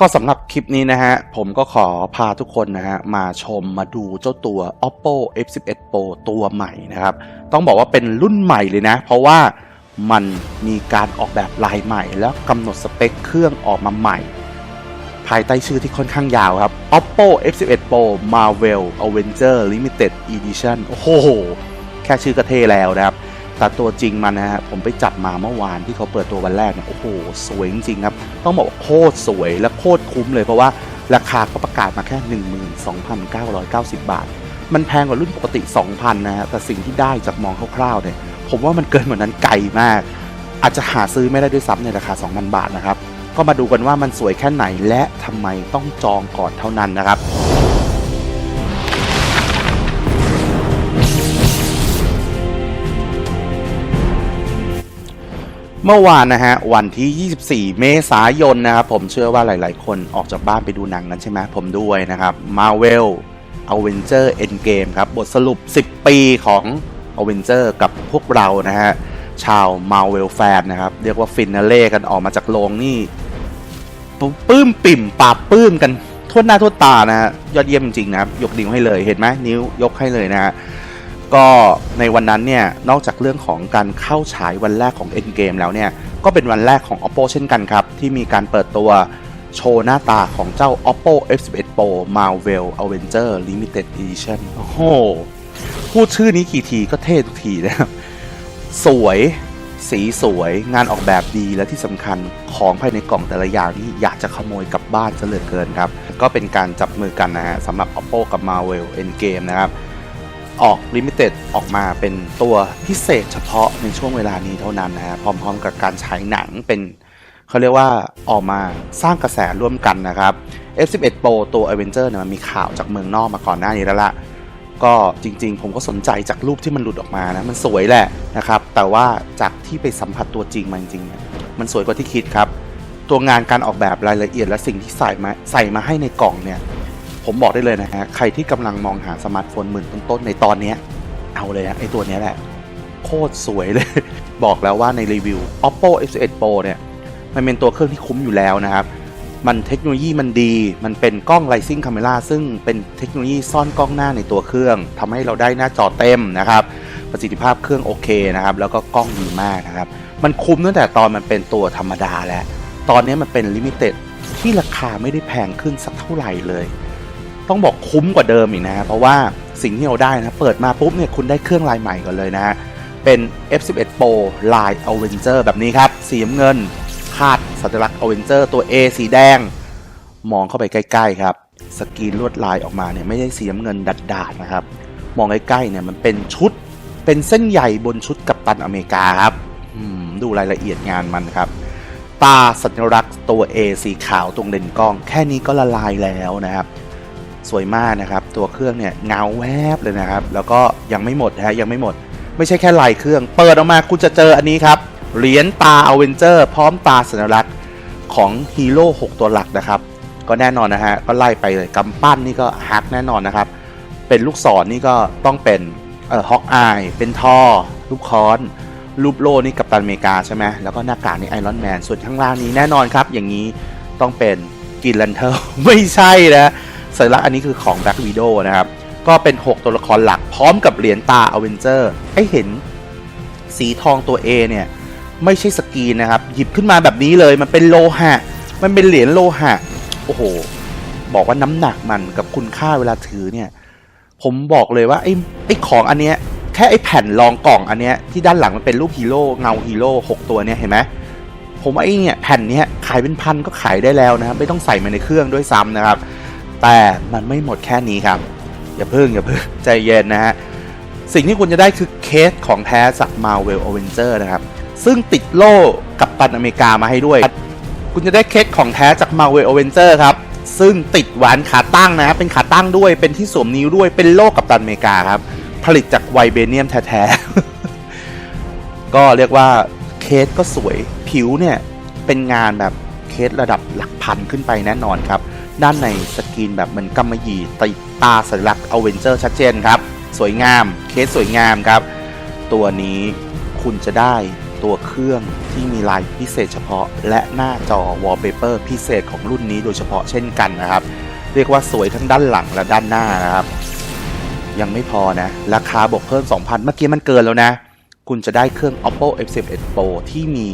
ก็สำหรับคลิปนี้นะฮะ ผมก็ขอพาทุกคนนะฮะ มาชมมาดูเจ้าตัว oppo f11 pro ตัวใหม่นะครับ ต้องบอกว่าเป็นรุ่นใหม่เลยนะ เพราะว่ามันมีการออกแบบลายใหม่ แล้วกำหนดสเปคเครื่องออกมาใหม่ ภายใต้ชื่อที่ค่อนข้างยาวครับ oppo f11 pro marvel avenger limited edition โอ้โห แค่ชื่อก็เท่แล้วนะครับ แต่ตัวจริงมันนะฮะผมไปจับมาเมื่อวานที่เขาเปิดตัววันแรกเนี่ยโอ้โหสวยจริงครับ ต้องบอกว่าโคตรสวยและโคตรคุ้มเลยเพราะว่าราคาเขาประกาศมาแค่ 12,990 บาท มันแพงกว่ารุ่นปกติ 2,000 นะฮะแต่สิ่งที่ได้จากมองคร่าวๆเนี่ยผมว่ามันเกินกว่านั้นไกลมาก อาจจะหาซื้อไม่ได้ด้วยซ้ำในราคา 2,000 บาทนะครับก็มาดูกันว่ามันสวยแค่ไหนและทำไมต้องจองก่อนเท่านั้นนะครับ เมื่อวานนะฮะวันที่ 24 เมษายนนะครับผมเชื่อว่าหลาย ๆ คนออกจากบ้านไปดูหนังนั้นใช่ไหมผมด้วยนะครับ Marvel Avenger Endgame ครับบทสรุป 10 ปีของ Avenger กับพวกเรานะฮะชาว Marvel แฟนนะครับ เรียกว่าฟินาเล่กันออกมาจากโรงนี่ปื้มปิ่มปาปื้มกันทั่วหน้าทั่วตานะฮะยอดเยี่ยมจริงๆนะครับ ยกนิ้วให้เลยเห็นไหมนิ้วยกให้เลยนะฮะ ก็ในวันนั้นเนี่ยนอกจากเรื่องของการเข้าฉายวันแรกของ Endgame แล้วเนี่ยก็เป็นวันแรกของ Oppo เช่นกันครับ ที่มีการเปิดตัวโชว์หน้าตาของเจ้า Oppo F11 Pro Marvel Avenger Limited Edition โอ้โห พูดชื่อนี้กี่ทีก็เท่ทุกทีนะครับ สวย สีสวย งานออกแบบดีและที่สำคัญของภายในกล่องแต่ละอย่างนี่อยากจะขโมยกลับบ้านจะเหลือเกินครับ ก็เป็นการจับมือกันนะฮะสำหรับ Oppo กับ Marvel Endgame นะครับ ออก Limited ออกมาเป็นตัวพิเศษเฉพาะในช่วงเวลานี้เท่านั้นนะฮะพร้อมๆกับการฉายหนังเป็นเขาเรียกว่าออกมาสร้างกระแสร่วมกันนะครับ F11 Pro ตัว Avenger เนี่ยมันมีข่าวจากเมืองนอกมาก่อนหน้านี้แล้วละก็จริงๆ ผมก็สนใจจากรูปที่มันหลุดออกมานะ มันสวยแหละนะครับ แต่ว่าจากที่ไปสัมผัสตัวจริงมาจริงเนี่ยมันสวยกว่าที่คิดครับ ตัวงานการออกแบบรายละเอียดและสิ่งที่ใส่มาใส่มาให้ในกล่องเนี่ย ผมบอกได้เลยนะฮะ ใครที่กำลังมองหาสมาร์ทโฟนหมื่นต้นๆในตอนเนี้ยเอาเลยฮะไอตัวนี้แหละ โคตรสวยเลย บอกแล้วว่าในรีวิว oppo f11 pro เนี่ย มันเป็นตัวเครื่องที่คุ้มอยู่แล้วนะครับ มันเทคโนโลยีมันดี มันเป็นกล้อง Rising Camera ซึ่งเป็นเทคโนโลยีซ่อนกล้องหน้าในตัวเครื่องทำให้เราได้หน้าจอเต็มนะครับ ประสิทธิภาพเครื่องโอเคนะครับ แล้วก็กล้องดีมากนะครับ มันคุ้มตั้งแต่ตอนมันเป็นตัวธรรมดาแล้ว ตอนนี้มันเป็นลิมิเต็ดที่ราคาไม่ได้แพงขึ้นสักเท่าไหร่เลย ต้องบอกคุ้มกว่าเดิมอีกนะเพราะว่าสิ่งที่เราได้นะเปิดมาปุ๊บเนี่ยคุณได้เครื่องลายใหม่ก่อนเลยนะฮะเป็น F11 Pro ลาย Avenger แบบนี้ครับ สีน้ำเงินคาดสัญลักษณ์ Avenger ตัว A สีแดง มองเข้าไปใกล้ๆครับ สกรีนลวดลายออกมาเนี่ยไม่ได้สีน้ำเงินดัดๆนะครับ มองใกล้ๆเนี่ยมันเป็นชุดเป็นเส้นใหญ่บนชุดกัปตันอเมริกาครับดูรายละเอียดงานมันครับ ตาสัญลักษณ์ตัว A สีขาวตรงเลนกล้อง แค่นี้ก็ละลายแล้วนะครับ สวยมากนะครับ ตัวเครื่องเนี่ยเงาแวบเลยนะครับ แล้วก็ยังไม่หมดฮะยังไม่หมด ไม่ใช่แค่ลายเครื่อง เปิดออกมาคุณจะเจออันนี้ครับเหรียญตาอเวนเจอร์พร้อมตาสัญลักษณ์ของฮีโร่6ตัวหลักนะครับ ก็แน่นอนนะฮะก็ไล่ไปเลยกำปั้นนี่ก็ฮักแน่นอนนะครับ เป็นลูกศรนนี่ก็ต้องเป็นเอ่อฮอกอายเป็นทอลูกค้อนรูปโล่นี่กัปตันอเมริกาใช่ไหมแล้วก็หน้ากากนี่ไอรอนแมนส่วนข้างล่างนี้แน่นอนครับ อย่างนี้ต้องเป็นกินลันเทอร์ไม่ใช่นะ สัญลักษณ์อันนี้คือของ Black Widow นะครับ ก็เป็น 6 ตัวละครหลักพร้อมกับเหรียญตาอเวนเจอร์ให้เห็นสีทองตัว A เนี่ย ไม่ใช่สกีนนะครับ หยิบขึ้นมาแบบนี้เลยมันเป็นโลหะ มันเป็นเหรียญโลหะ โอ้โห บอกว่าน้ำหนักมันกับคุณค่าเวลาถือเนี่ย ผมบอกเลยว่าไอ้ไอ้ของอันเนี้ยแค่ไอ้แผ่นรองกล่องอันเนี้ยที่ด้านหลังมันเป็นรูปฮีโร่เงาฮีโร่หกตัวเนี่ยเห็นไหมผมว่าไอ้เนี่ยแผ่นเนี้ยขายเป็นพันก็ขายได้แล้วนะครับไม่ต้องใส่มาในเครื่องด้วยซ้ำนะครับ แต่มันไม่หมดแค่นี้ครับ อย่าเพิ่งอย่าเพิ่งใจเย็นนะฮะ สิ่งที่คุณจะได้คือเคสของแท้จาก Marvel Avenger นะครับ ซึ่งติดโล่กับตันอเมริกามาให้ด้วย คุณจะได้เคสของแท้จาก Marvel Avenger ครับ ซึ่งติดหวานขาตั้งนะ เป็นขาตั้งด้วย เป็นที่สวมนิ้วด้วย เป็นโล่กับตันอเมริกาครับ ผลิตจากไวเบเนียมแท้ๆ ก็เรียกว่าเคสก็สวย ผิวเนี่ยเป็นงานแบบเคสระดับหลักพันขึ้นไปแน่นอนครับ ด้านในสกรีนแบบเหมือนกำมะหยี่ติดตาสัญลักษณ์อเวนเจอร์ชัดเจนครับ สวยงามเคสสวยงามครับ ตัวนี้คุณจะได้ตัวเครื่องที่มีลายพิเศษเฉพาะ และหน้าจอ wallpaper พิเศษของรุ่นนี้โดยเฉพาะเช่นกันนะครับ เรียกว่าสวยทั้งด้านหลังและด้านหน้านะครับ ยังไม่พอนะ ราคาบวกเพิ่ม 2,000 เมื่อกี้มันเกินแล้วนะ คุณจะได้เครื่อง oppo f11 pro ที่มี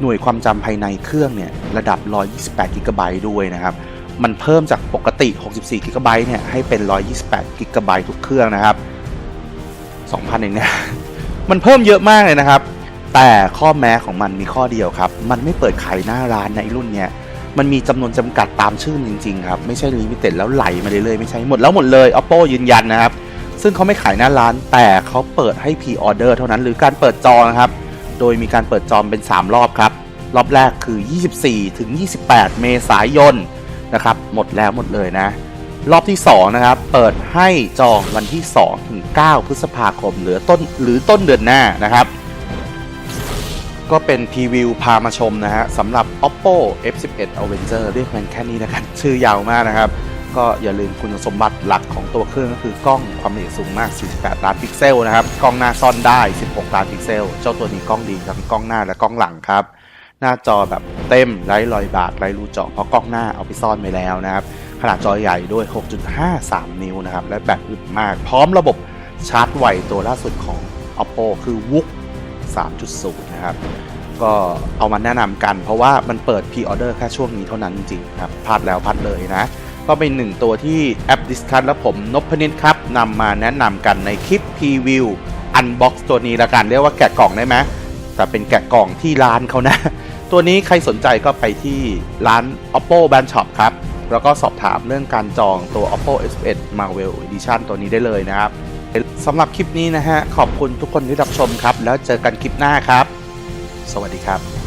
หน่วยความจำภายในเครื่องเนี่ยระดับ 128 g b ด้วยนะครับ มันเพิ่มจากปกติ 64 g b เนี่ยให้เป็น 128 g b ทุกเครื่องนะครับ 2,000เองเนี่ย มันเพิ่มเยอะมากเลยนะครับ แต่ข้อแม้ของมันมีข้อเดียวครับ มันไม่เปิดขายหน้าร้านในรุ่นเนี้ยมันมีจำนวนจำกัดตามชื่อจริงๆครับ ไม่ใช่ลิมิเต็ดแล้วไหลมาเรื่อยๆไม่ใช่หมดแล้วหมดเลย oppo ยืนยันนะครับ ซึ่งเขาไม่ขายหน้าร้าน แต่เขาเปิดให้พ r ออเดอร์เท่านั้น หรือการเปิดจองนะครับ โดยมีการเปิดจองเป็น 3 รอบครับ รอบแรกคือ 24 ถึง 28 เมษายน นะครับ หมดแล้วหมดเลยนะ รอบที่ 2 นะครับ เปิดให้จองวันที่2ถึง9พฤษภาคม หรือต้นหรือต้นเดือนหน้านะครับ ก็เป็นพรีวิวพามาชมนะฮะสำหรับ oppo f11 avenger เรียกมันแค่นี้นะครับ ชื่อยาวมากนะครับ ก็อย่าลืมคุณสมบัติหลักของตัวเครื่องก็คือกล้องความละเอียดสูงมาก 48 ล้านพิกเซลนะครับ กล้องหน้าซ่อนได้ 16 ล้านพิกเซล เจ้าตัวนี้กล้องดีทั้งกล้องหน้าและกล้องหลังครับ หน้าจอแบบเต็มไร้รอยบากไร้รูเจาะเพราะกล้องหน้าเอาไปซ่อนไว้แล้วนะครับขนาดจอใหญ่ด้วย 6.53 นิ้วนะครับ และแบตอึดมาก พร้อมระบบชาร์จไวตัวล่าสุดของ oppo คือ WOOC 3.0 นะครับ ก็เอามาแนะนำกัน เพราะว่ามันเปิดพ r ออเดอร์แค่ช่วงนี้เท่านั้นจริงๆครับพลาดแล้วพลาดเลยนะ ก็เป็นหนึ่งตัวที่แอป Discuss และผมนพนินครับนำมาแนะนำกันในคลิปพรีวิวอันบ็อกซ์ตัวนี้ละกันเรียกว่าแกะกล่องได้ไหมแต่เป็นแกะกล่องที่ร้านเขานะ ตัวนี้ใครสนใจก็ไปที่ร้าน oppo band shop ครับ แล้วก็สอบถามเรื่องการจองตัว oppo s11 marvel edition ตัวนี้ได้เลยนะครับสำหรับคลิปนี้นะฮะ ขอบคุณทุกคนที่รับชมครับ แล้วเจอกันคลิปหน้าครับ สวัสดีครับ